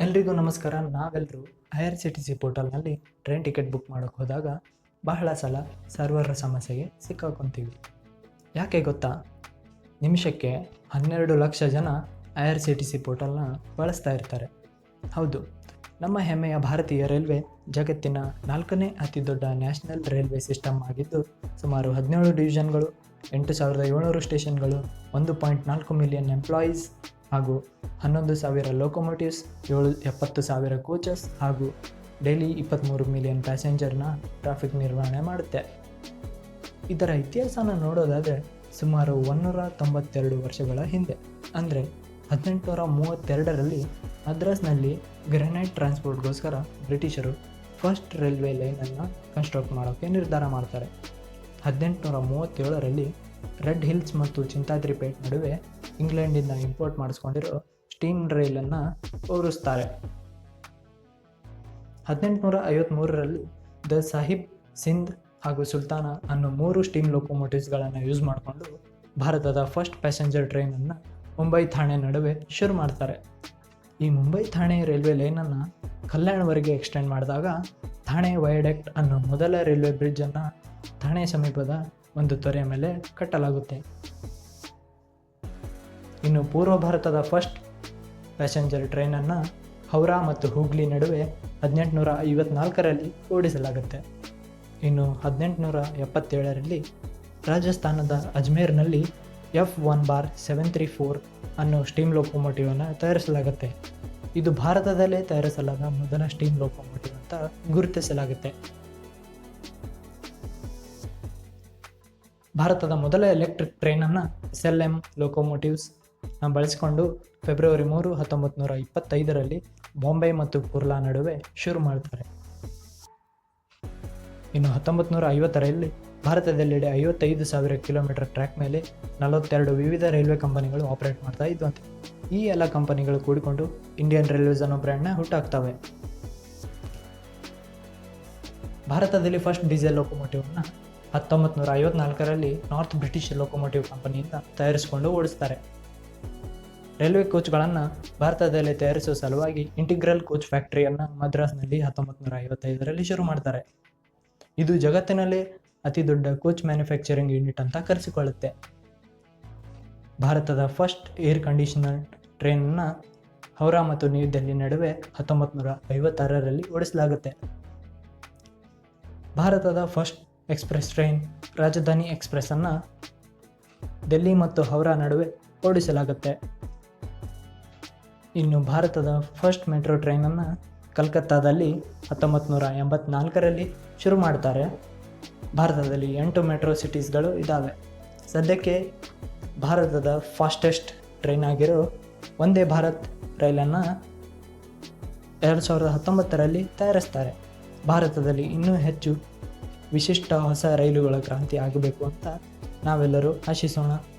ಎಲ್ರಿಗೂ ನಮಸ್ಕಾರ. ನಾವೆಲ್ಲರೂ I R C T C ಪೋರ್ಟಲ್ನಲ್ಲಿ ಟ್ರೈನ್ ಟಿಕೆಟ್ ಬುಕ್ ಮಾಡೋಕ್ಕೆ ಹೋದಾಗ ಬಹಳ ಸಲ ಸರ್ವರ್ ಸಮಸ್ಯೆಗೆ ಸಿಕ್ಕಾಕೊತೀವಿ. ಯಾಕೆ ಗೊತ್ತಾ? ನಿಮಿಷಕ್ಕೆ ಹನ್ನೆರಡು ಲಕ್ಷ ಜನ I R C T C ಪೋರ್ಟಲ್ನ ಬಳಸ್ತಾ ಇರ್ತಾರೆ. ಹೌದು. ನಮ್ಮ ಹೆಮ್ಮೆಯ ಭಾರತೀಯ ರೈಲ್ವೆ ಜಗತ್ತಿನ ನಾಲ್ಕನೇ ಅತಿ ದೊಡ್ಡ ನ್ಯಾಷನಲ್ ರೈಲ್ವೆ ಸಿಸ್ಟಮ್ ಆಗಿದ್ದು, ಸುಮಾರು ಹದಿನೇಳು ಡಿವಿಷನ್ಗಳು ಎಂಟು ಸಾವಿರದ ಏಳ್ನೂರು ಸ್ಟೇಷನ್ಗಳು, ಒಂದು ಪಾಯಿಂಟ್ ನಾಲ್ಕು ಮಿಲಿಯನ್ ಎಂಪ್ಲಾಯೀಸ್ ಹಾಗೂ ಹನ್ನೊಂದು ಸಾವಿರ ಲೋಕೋಮೋಟಿವ್ಸ್, ಏಳು ಎಪ್ಪತ್ತು ಸಾವಿರ ಕೋಚಸ್ ಹಾಗೂ ಡೈಲಿ ಇಪ್ಪತ್ತ್ಮೂರು ಮಿಲಿಯನ್ ಪ್ಯಾಸೆಂಜರ್ನ ಟ್ರಾಫಿಕ್ ನಿರ್ವಹಣೆ ಮಾಡುತ್ತೆ. ಇದರ ಇತಿಹಾಸನ ನೋಡೋದಾದರೆ, ಸುಮಾರು ಒನ್ನೂರ ತೊಂಬತ್ತೆರಡು ವರ್ಷಗಳ ಹಿಂದೆ, ಅಂದರೆ ಹದಿನೆಂಟುನೂರ ಮೂವತ್ತೆರಡರಲ್ಲಿ ಮದ್ರಾಸ್ನಲ್ಲಿ ಗ್ರೆನೈಟ್ ಟ್ರಾನ್ಸ್ಪೋರ್ಟ್ಗೋಸ್ಕರ ಬ್ರಿಟಿಷರು ಫಸ್ಟ್ ರೈಲ್ವೆ ಲೈನನ್ನು ಕನ್ಸ್ಟ್ರಕ್ಟ್ ಮಾಡೋಕ್ಕೆ ನಿರ್ಧಾರ ಮಾಡ್ತಾರೆ. ಹದಿನೆಂಟುನೂರ ಮೂವತ್ತೇಳರಲ್ಲಿ ರೆಡ್ ಹಿಲ್ಸ್ ಮತ್ತು ಚಿಂತಾದ್ರಿಪೇಟ್ ನಡುವೆ ಇಂಗ್ಲೆಂಡಿಂದ ಇಂಪೋರ್ಟ್ ಮಾಡಿಸ್ಕೊಂಡಿರೋ ಸ್ಟೀಮ್ ರೈಲನ್ನು ಓಡಿಸ್ತಾರೆ. ಹದಿನೆಂಟುನೂರ ಐವತ್ತ್ಮೂರರಲ್ಲಿ ದ ಸಾಹಿಬ್ ಸಿಂಧ್ ಹಾಗೂ ಸುಲ್ತಾನ ಅನ್ನೋ ಮೂರು ಸ್ಟೀಮ್ ಲೋಕೋಮೋಟಿವ್ಸ್ಗಳನ್ನು ಯೂಸ್ ಮಾಡಿಕೊಂಡು ಭಾರತದ ಫಸ್ಟ್ ಪ್ಯಾಸೆಂಜರ್ ಟ್ರೈನನ್ನು ಮುಂಬೈ ಥಾಣೆ ನಡುವೆ ಶುರು ಮಾಡ್ತಾರೆ. ಈ ಮುಂಬೈ ಥಾಣೆ ರೈಲ್ವೆ ಲೈನನ್ನು ಕಲ್ಯಾಣವರೆಗೆ ಎಕ್ಸ್ಟೆಂಡ್ ಮಾಡಿದಾಗ ಥಾಣೆ ವಯಡೆಕ್ಟ್ ಅನ್ನೋ ಮೊದಲ ರೈಲ್ವೆ ಬ್ರಿಡ್ಜನ್ನು ಥಾಣೆ ಸಮೀಪದ ಒಂದು ತೊರೆಯ ಮೇಲೆ ಕಟ್ಟಲಾಗುತ್ತೆ. ಇನ್ನು ಪೂರ್ವ ಭಾರತದ ಫಸ್ಟ್ ಪ್ಯಾಸೆಂಜರ್ ಟ್ರೈನನ್ನು ಹೌರಾ ಮತ್ತು ಹೂಗ್ಲಿ ನಡುವೆ ಹದಿನೆಂಟುನೂರ ಐವತ್ನಾಲ್ಕರಲ್ಲಿ ಓಡಿಸಲಾಗುತ್ತೆ. ಇನ್ನು ಹದಿನೆಂಟುನೂರ ಎಪ್ಪತ್ತೇಳರಲ್ಲಿ ರಾಜಸ್ಥಾನದ ಅಜ್ಮೇರ್ನಲ್ಲಿ F one bar seven three four ಅನ್ನೋ ಸ್ಟೀಮ್ ಲೋಕೋಮೋಟಿವನ್ನು ತಯಾರಿಸಲಾಗುತ್ತೆ. ಇದು ಭಾರತದಲ್ಲೇ ತಯಾರಿಸಲಾದ ಮೊದಲ ಸ್ಟೀಮ್ ಲೋಕೋಮೋಟಿವ್ ಅಂತ ಗುರುತಿಸಲಾಗುತ್ತೆ. ಭಾರತದ ಮೊದಲ ಎಲೆಕ್ಟ್ರಿಕ್ ಟ್ರೈನನ್ನು ಎಸ್ ಎಲ್ ಎಂ ಲೋಕೋಮೋಟಿವ್ಸ್ ಬಳಸಿಕೊಂಡು ಫೆಬ್ರವರಿ ಮೂರು, ಹತ್ತೊಂಬತ್ತು ನೂರ ಇಪ್ಪತ್ತೈದರಲ್ಲಿ ಬಾಂಬೆ ಮತ್ತು ಕುರ್ಲಾ ನಡುವೆ ಶುರು ಮಾಡ್ತಾರೆ. ಇನ್ನು ಹತ್ತೊಂಬತ್ತು ನೂರ ಐವತ್ತರಲ್ಲಿ ಭಾರತದೆಲ್ಲೆಡೆ ಐವತ್ತೈದು ಸಾವಿರ ಕಿಲೋಮೀಟರ್ ಟ್ರ್ಯಾಕ್ ಮೇಲೆ ನಲವತ್ತೆರಡು ವಿವಿಧ ರೈಲ್ವೆ ಕಂಪನಿಗಳು ಆಪರೇಟ್ ಮಾಡ್ತಾ ಇದ್ವಂತೆ. ಈ ಎಲ್ಲ ಕಂಪನಿಗಳು ಕೂಡಿಕೊಂಡು ಇಂಡಿಯನ್ ರೈಲ್ವೇಸ್ ಅನ್ನೋ ಬ್ರ್ಯಾಂಡ್ನ ಹುಟ್ಟಾಕ್ತವೆ. ಭಾರತದಲ್ಲಿ ಫಸ್ಟ್ ಡೀಸೆಲ್ ಲೋಕೋಮೋಟಿವ್ನ ಹತ್ತೊಂಬತ್ತು ನೂರ ಐವತ್ನಾಲ್ಕರಲ್ಲಿ ನಾರ್ತ್ ಬ್ರಿಟಿಷ್ ಲೋಕೋಮೋಟಿವ್ ಕಂಪನಿಯಿಂದ ತಯಾರಿಸಿಕೊಂಡು ಓಡಿಸ್ತಾರೆ. ರೈಲ್ವೆ ಕೋಚ್ಗಳನ್ನು ಭಾರತದಲ್ಲಿ ತಯಾರಿಸುವ ಸಲುವಾಗಿ ಇಂಟಿಗ್ರಲ್ ಕೋಚ್ ಫ್ಯಾಕ್ಟರಿಯನ್ನು ಮದ್ರಾಸ್ನಲ್ಲಿ ಹತ್ತೊಂಬತ್ತು ನೂರ ಐವತ್ತೈದರಲ್ಲಿ ಶುರು ಮಾಡ್ತಾರೆ. ಇದು ಜಗತ್ತಿನಲ್ಲೇ ಅತಿ ದೊಡ್ಡ ಕೋಚ್ ಮ್ಯಾನುಫ್ಯಾಕ್ಚರಿಂಗ್ ಯೂನಿಟ್ ಅಂತ ಕರೆಸಿಕೊಳ್ಳುತ್ತೆ. ಭಾರತದ ಫಸ್ಟ್ ಏರ್ ಕಂಡೀಷನರ್ ಟ್ರೈನನ್ನು ಹೌರಾ ಮತ್ತು ನ್ಯೂ ದೆಹಲಿ ನಡುವೆ ಹತ್ತೊಂಬತ್ತು ನೂರ ಐವತ್ತಾರರಲ್ಲಿ ಓಡಿಸಲಾಗುತ್ತೆ. ಭಾರತದ ಫಸ್ಟ್ ಎಕ್ಸ್ಪ್ರೆಸ್ ಟ್ರೈನ್ ರಾಜಧಾನಿ ಎಕ್ಸ್ಪ್ರೆಸ್ಸನ್ನು ದೆಲ್ಲಿ ಮತ್ತು ಹೌರಾ ನಡುವೆ ಓಡಿಸಲಾಗುತ್ತೆ. ಇನ್ನು ಭಾರತದ ಫಸ್ಟ್ ಮೆಟ್ರೋ ಟ್ರೈನನ್ನು ಕಲ್ಕತ್ತಾದಲ್ಲಿ ಹತ್ತೊಂಬತ್ತು ನೂರ ಎಂಬತ್ನಾಲ್ಕರಲ್ಲಿ ಶುರು ಮಾಡ್ತಾರೆ. ಭಾರತದಲ್ಲಿ ಎಂಟು ಮೆಟ್ರೋ ಸಿಟೀಸ್ಗಳು ಇದ್ದಾವೆ ಸದ್ಯಕ್ಕೆ ಭಾರತದ ಫಾಸ್ಟೆಸ್ಟ್ ಟ್ರೈನ್ ಆಗಿರೋ ಒಂದೇ ಭಾರತ್ ರೈಲನ್ನು ಎರಡು ಸಾವಿರದ ಹತ್ತೊಂಬತ್ತರಲ್ಲಿ ತಯಾರಿಸ್ತಾರೆ. ಭಾರತದಲ್ಲಿ ಇನ್ನೂ ಹೆಚ್ಚು ವಿಶಿಷ್ಟ ಹೊಸ ರೈಲುಗಳ ಕ್ರಾಂತಿ ಆಗಬೇಕು ಅಂತ ನಾವೆಲ್ಲರೂ ಆಶಿಸೋಣ.